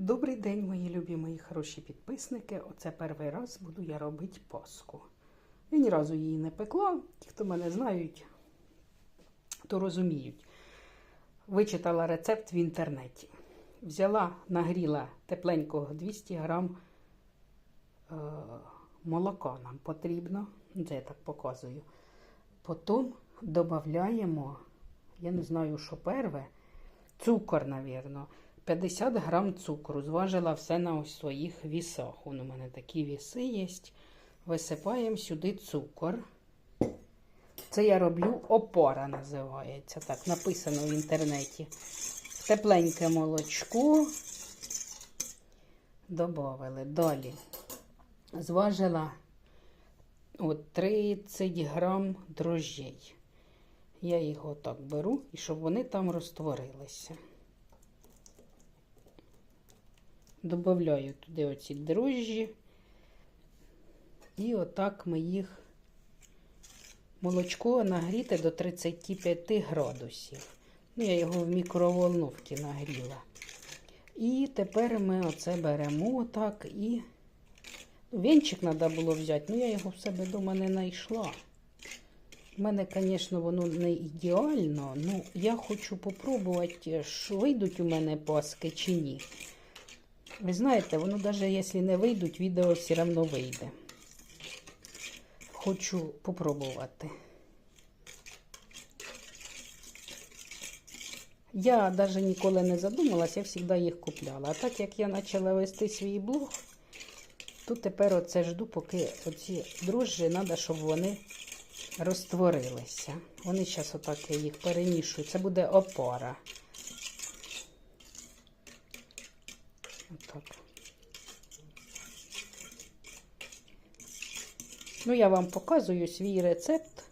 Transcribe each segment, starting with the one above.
Добрий день, мої любі, мої хороші підписники. Оце перший раз буду я робити паску. Я ні разу її не пекла. Ті, хто мене знають, то розуміють. Вичитала рецепт в інтернеті. Взяла, нагріла тепленького 200 грам е, молока нам потрібно. Це я так показую. Потім додаємо, я не знаю, що перве, цукор, навірно. 50 грам цукру. Зважила все на ось своїх вісах. Вон у мене такі віси є. Висипаємо сюди цукор. Це я роблю опора, називається. Так, написано в інтернеті. Тепленьке молочко. Добавили. Далі. Зважила от 30 грам дрожжей. Я їх отак беру, і щоб вони там розтворилися. Добавляю туди оці дрожжі. І отак ми їх молочко нагріте до 35 градусів. Ну, я його в мікроволновці нагріла. І тепер ми оце беремо отак і. Ну, Вінчик треба було взяти, але я його в себе вдома не знайшла. У мене, звісно, воно не ідеально, але я хочу попробувати, що вийдуть у мене паски чи ні. Ви знаєте, воно навіть якщо не вийдуть, відео все одно вийде. Хочу попробувати. Я навіть ніколи не задумалася, я завжди їх купляла. А так як я почала вести свій блог, то тепер оце жду, поки оці дрожжі треба, щоб вони розтворилися. Вони зараз отак я їх перемішую. Це буде опора. Отак. Ну, я вам показую свій рецепт,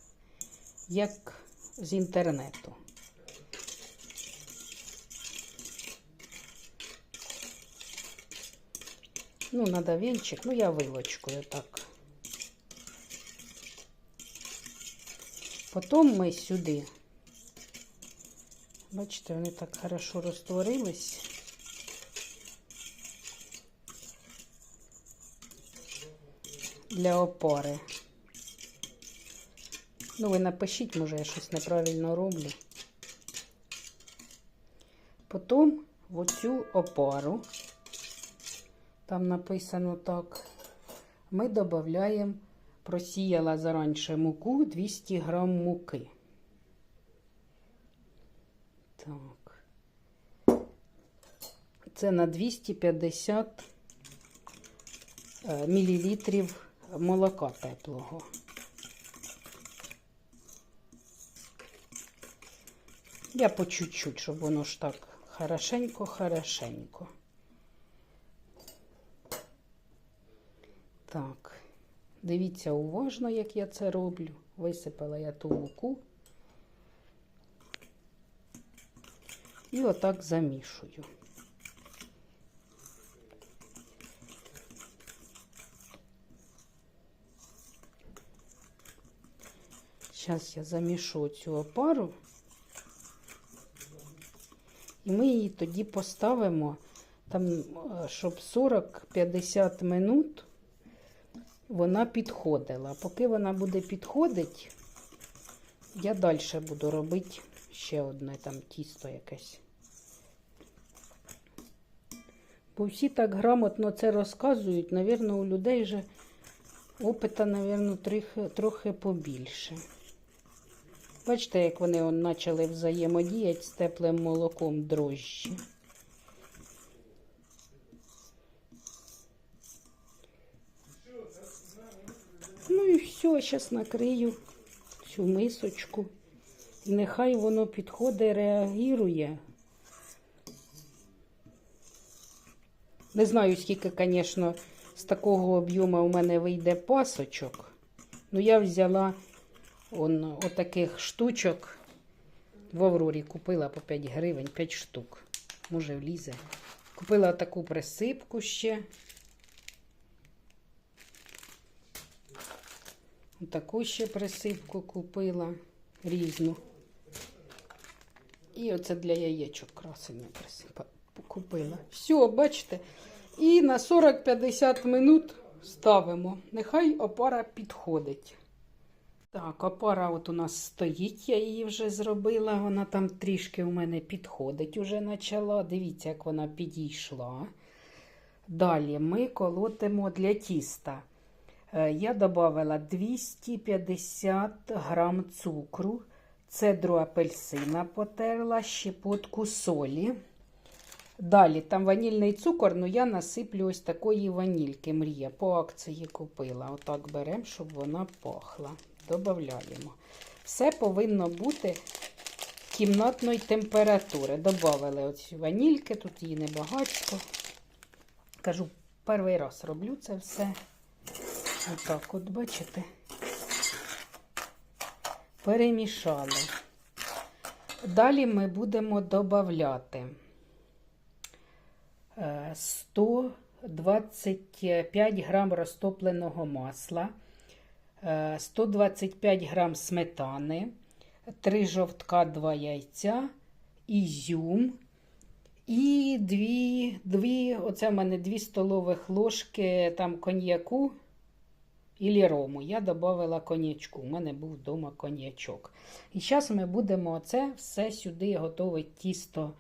як з інтернету. Ну, надо венчик, ну я вилочкою так. Потім ми сюди, бачите, вони так хорошо розтворились. Для опори. Ну, ви напишіть, може, я щось неправильно роблю. Потім в оцю опору, там написано так, ми додаємо, просіяла заранше муку 200 грам муки. Так. Це на 250 е, мілілітрів молока теплого. Я по чуть-чуть, щоб воно ж так хорошенько-хорошенько. Так, дивіться уважно, як я це роблю. Висипала я ту муку. І отак замішую. Зараз я замішу цю опару. І ми її тоді поставимо, там, щоб 40-50 минут вона підходила. Поки вона буде підходити, я далі буду робити ще одне там тісто якесь. Бо всі так грамотно це розказують, навірно, у людей вже опита, навірно, трохи, трохи побільше. Бачите, як вони он, почали взаємодіяти з теплим молоком дрожжі. Ну і все, зараз накрию цю мисочку. Нехай воно підходить, реагує. Не знаю, скільки, звісно, з такого об'єму у мене вийде пасочок. Ну, я взяла он, отаких штучок. В Аврорі купила по 5 гривень, 5 штук. Може, влізе. Купила таку присипку ще. Таку ще присипку купила різну. І оце для яєчок красення присипала. купила. Все, бачите. І на 40-50 минут ставимо. Нехай опара підходить. Так, опара от у нас стоїть, я її вже зробила. Вона там трішки у мене підходить, уже почала. Дивіться, як вона підійшла. Далі ми колотимо для тіста. Е, Я додала 250 грам цукру, цедру апельсина потерла, щепотку солі. Далі там ванільний цукор, ну я насиплю ось такої ванільки. Мрія по акції купила. Отак беремо, щоб вона пахла. Додаємо. Все повинно бути кімнатної температури. Добавили оці ванільки, тут її небагатько. Кажу, перший раз роблю це все. Отак, от бачите. Перемішали. Далі ми будемо додавати. 125 грам розтопленого масла, е, 125 грам сметани, 3 жовтка, 2 яйця, ізюм і 2, 2, оце в мене 2 столових ложки там коньяку і рому. Я додала коньячку. У мене був вдома коньячок. І зараз ми будемо це все сюди готове тісто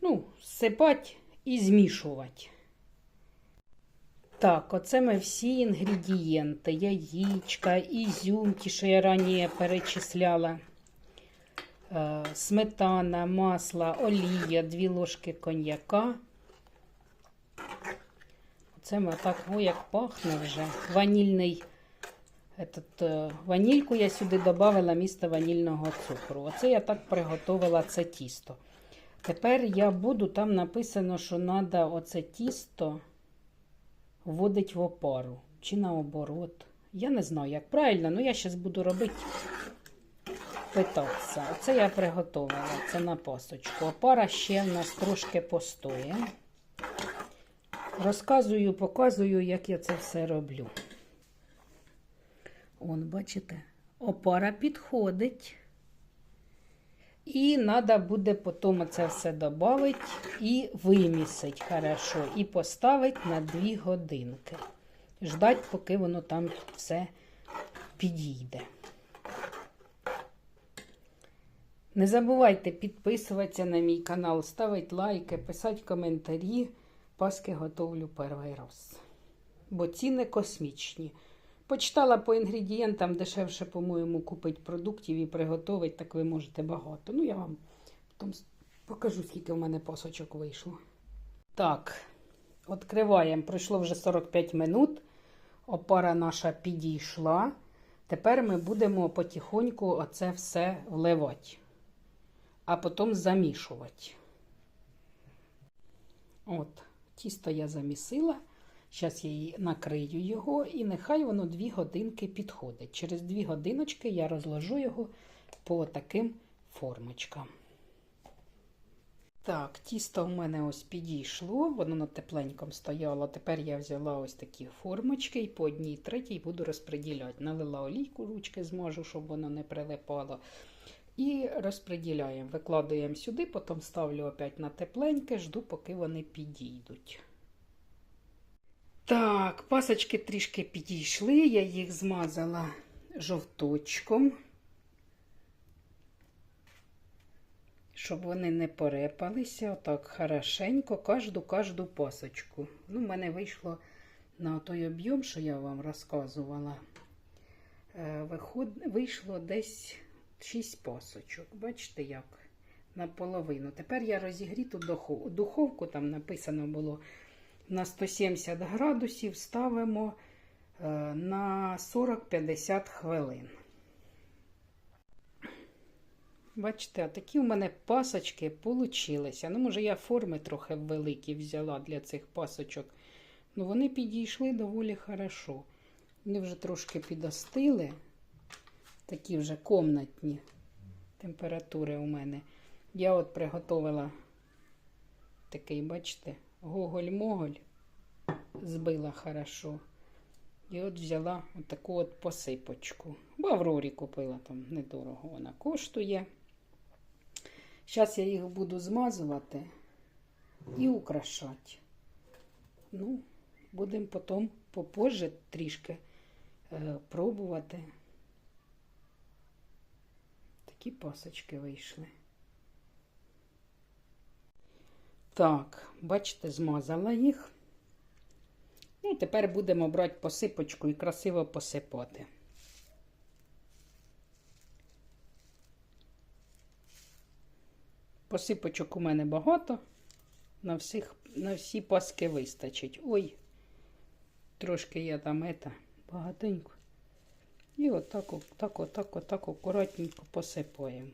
ну, сипати і змішувати. Так, оце ми всі інгредієнти, яєчка, ізюм, ті, що я раніше перечисляла. Е, Сметана, масло, олія, 2 ложки коньяка. Оце ми так, о, як пахне вже. Ванільний. Этот, е, ванільку я сюди додала місто ванільного цукру. Оце я так приготувала це тісто. Тепер я буду, там написано, що треба оце тісто вводити в опару. Чи наоборот. Я не знаю, як правильно, але я зараз буду робити питатися. Оце я приготувала, це на пасочку. Опара ще в нас трошки постоє. Розказую, показую, як я це все роблю. Он, бачите, опара підходить. І треба буде потім це все додати і вимісити хорошо. І поставити на 2 годинки. Ждать, поки воно там все підійде. Не забувайте підписуватися на мій канал, ставити лайки, писати коментарі. Паски готовлю перший раз. Бо ціни космічні. Почитала по інгредієнтам, дешевше, по-моєму, купити продуктів і приготувати, так ви можете багато. Ну, я вам потім покажу, скільки в мене пасочок вийшло. Так, відкриваємо. Пройшло вже 45 минут. Опара наша підійшла. Тепер ми будемо потихоньку оце все вливати, а потім замішувати. От, тісто я замісила. Зараз я накрию його, і нехай воно 2 годинки підходить. Через 2 годиночки я розложу його по таким формочкам. Так, тісто в мене ось підійшло, воно на тепленькому стояло. Тепер я взяла ось такі формочки і по одній третій буду розподіляти. Налила олійку, ручки зможу, щоб воно не прилипало. І розподіляємо. Викладаємо сюди, потім ставлю опять на тепленьке, жду, поки вони підійдуть. Так, пасочки трішки підійшли, я їх змазала жовточком, щоб вони не порепалися. Отак хорошенько, кожну пасочку. Ну, в мене вийшло на той об'єм, що я вам розказувала. Е. Вийшло десь 6 пасочок. Бачите, як? Наполовину. Тепер я розігріту духовку, там написано було на 170 градусів ставимо е, на 40-50 хвилин. Бачите, такі у мене пасочки получилися. Ну, може, я форми трохи великі взяла для цих пасочок. Ну, вони підійшли доволі хорошо. Вони вже трошки підостили. Такі вже комнатні температури у мене. Я от приготувала такий, бачите, гоголь-моголь збила хорошо. І от взяла таку от посипочку. В Аврорі купила там недорого вона коштує. Зараз я їх буду змазувати і украшати. Ну, будемо потім попозже трішки е, пробувати. Такі пасочки вийшли. Так, бачите, змазала їх. Ну, тепер будемо брати посипочку і красиво посипати. Посипочок у мене багато. На, всіх, на всі паски вистачить. Ой, трошки я там ета, багатенько. І отак, отак, отак, отак акуратненько посипаємо.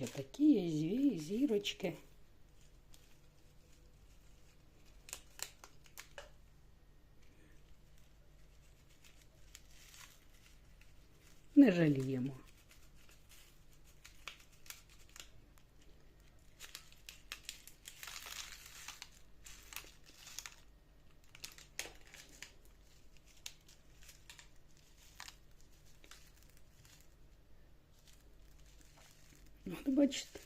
Ще такі зві-. Не жаліємо. От бачите.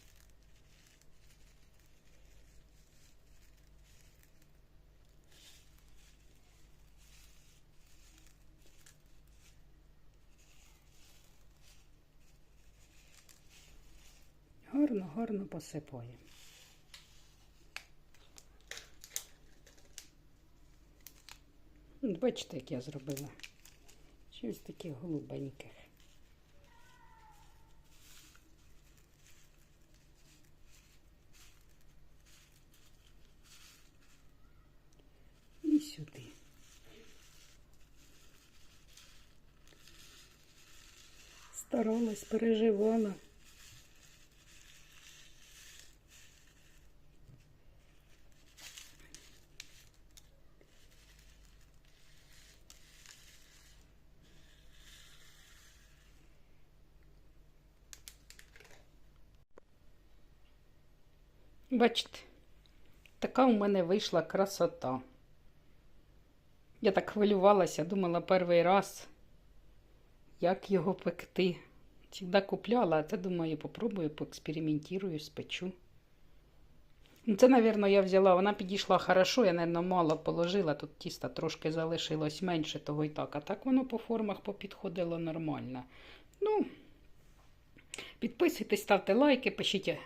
Гарно, гарно посипаємо. Бачите, як я зробила. Щось таких голубеньких. І сюди. Старалась, переживала. Бачите, така у мене вийшла красота. Я так хвилювалася, думала перший раз, як його пекти. Завжди купляла, а це думаю, попробую, поекспериментую, спечу. Ну, Це, мабуть, я взяла, вона підійшла хорошо, я, мабуть, мало положила, тут тіста трошки залишилось менше, того і так. А так воно по формах попідходило нормально. Ну, підписуйтесь, ставте лайки, пишіть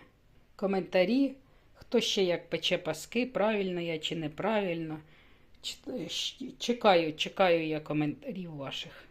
коментарі. Хто ще як пече паски, правильно я чи неправильно. Чекаю, чекаю я коментарів ваших.